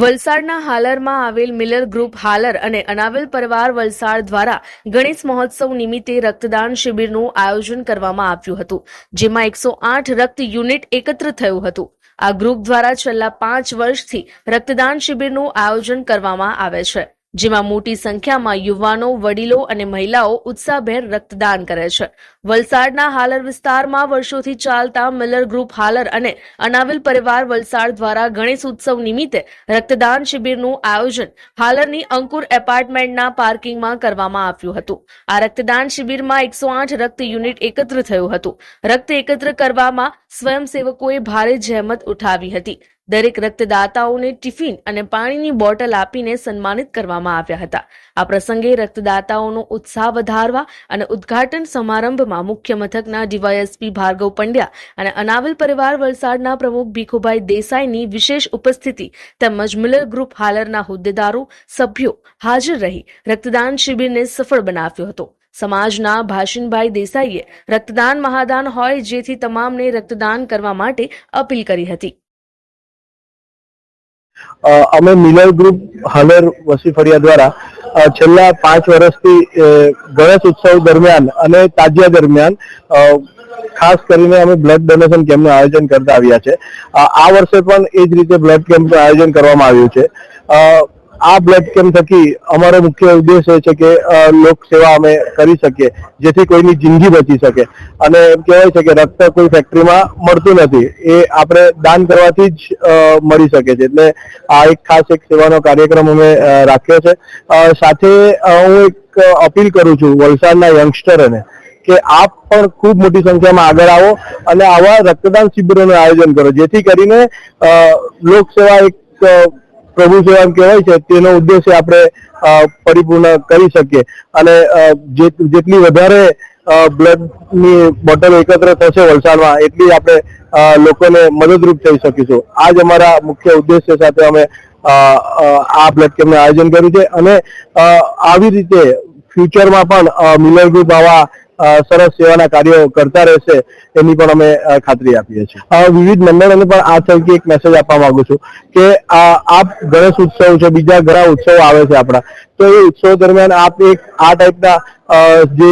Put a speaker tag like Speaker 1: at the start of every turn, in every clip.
Speaker 1: વલસાડના હાલરમાં આવેલ Miller group Halar અને અનાવેલ પરિવાર વલસાડ દ્વારા ગણેશ મહોત્સવ નિમિત્તે રક્તદાન શિબિરનું આયોજન કરવામાં આવ્યું હતું, જેમાં એકસો આઠ રક્ત યુનિટ એકત્ર થયું હતું. આ ગ્રુપ દ્વારા છેલ્લા પાંચ વર્ષથી રક્તદાન શિબિરનું આયોજન કરવામાં આવે છે. જેમાં મોટી સંખ્યામાં યુવાનો, વડીલો અને મહિલાઓ ઉત્સાહભેર રક્તદાન કરે છે. વલસાડના હાલર વિસ્તારમાં વર્ષોથી ચાલતા મિલર ગ્રુપ હાલર અને અનાવિલ પરિવાર વલસાડ દ્વારા ગણેશ ઉત્સવ નિમિત્તે રક્તદાન શિબિરનું આયોજન હાલરની અંકુર એપાર્ટમેન્ટના પાર્કિંગમાં કરવામાં આવ્યું હતું. આ રક્તદાન શિબિરમાં એકસો આઠ રક્ત યુનિટ એકત્ર થયું હતું. રક્ત એકત્ર કરવામાં સ્વયંસેવકોએ ભારે જહેમત ઉઠાવી હતી. દરેક રક્તદાતાઓને ટિફિન અને પાણીની બોટલ આપીને સન્માનિત કરવામાં આવ્યા હતા. આ પ્રસંગે રક્તદાતાઓનો ઉત્સાહ વધારવા અને ઉદ્ઘાટન સમારંભમાં મુખ્ય મથકના ડીવાયએસપી ભાર્ગવ પંડ્યા અને અનાવલ પરિવાર વલસાડના પ્રમુખ ભીખુભાઈ દેસાઈની વિશેષ ઉપસ્થિતિ તેમજ મિલર ગ્રુપ હાલરના હોદ્દેદારો, સભ્યો હાજર રહી રક્તદાન શિબિરને સફળ બનાવ્યો હતો. સમાજના ભાષિનભાઈ દેસાઈએ રક્તદાન મહાદાન હોય જેથી તમામને રક્તદાન કરવા માટે અપીલ કરી હતી.
Speaker 2: અમે મિલર ગ્રુપ હાલર વસી ફળિયા દ્વારા છેલ્લા પાંચ વર્ષથી ગણેશ ઉત્સવ દરમિયાન અને તાજિયા દરમિયાન ખાસ કરીને અમે બ્લડ ડોનેશન કેમ્પનું આયોજન કરતા આવ્યા છે. આ વર્ષે પણ એ જ રીતે બ્લડ કેમ્પનું આયોજન કરવામાં આવ્યું છે. આ બ્લડ કેમ્પ થકી અમારો મુખ્ય ઉદ્દેશ એ છે કે લોક સેવા અમે કરી શકીએ, જેથી કોઈની જિંદગી બચી શકે. અને એમ કહેવાય છે કે રક્ત કોઈ ફેક્ટરીમાં મળતું નથી. એ આપણે દાન કરવાથી જ મળી શકે છે. એટલે આ એક ખાસ એક સેવાનો કાર્યક્રમ અમે રાખ્યો છે. સાથે હું એક અપીલ કરું છું વલસાડના યંગસ્ટરોને કે આપ પણ ખૂબ મોટી સંખ્યામાં આગળ આવો અને આવા રક્તદાન શિબિરોનું આયોજન કરો. જેથી કરીને લોકસેવા એક પ્રભુ સેવા કહેવાય છે, તેનો ઉદ્દેશ્ય આપણે પરિપૂર્ણ કરી શકીએ. અને જેટલી વધારે બ્લડની બોટલ એકત્ર થશે વલસાડમાં, એટલી આપણે લોકોને મદદરૂપ થઈ શકીશું. આ જ અમારા મુખ્ય ઉદ્દેશ્ય સાથે અમે આ બ્લડ કેમ્પનું આયોજન કર્યું છે. અને આવી રીતે ફ્યુચરમાં પણ મિલર ગ્રુપ આવા સરસ સેવાના કાર્યો કરતા રહેશે, એની પણ અમે ખાતરી આપીએ છીએ. વિવિધ મંડળોને પણ આ થકી એક મેસેજ આપવા માંગુ છું કે આપ ગણેશ ઉત્સવ છે, બીજા ઘણા ઉત્સવો આવે છે આપણા. તો એ ઉત્સવ દરમિયાન આપ એક આ ટાઈપના જે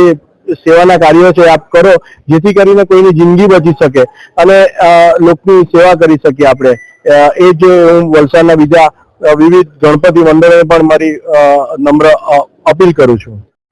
Speaker 2: સેવાના કાર્યો છે આપ કરો, જેથી કરીને કોઈની જિંદગી બચી શકે અને લોકની સેવા કરી શકીએ આપણે. એ જ હું વલસાડના બીજા વિવિધ ગણપતિ મંડળોને પણ મારી નમ્ર અપીલ કરું છું.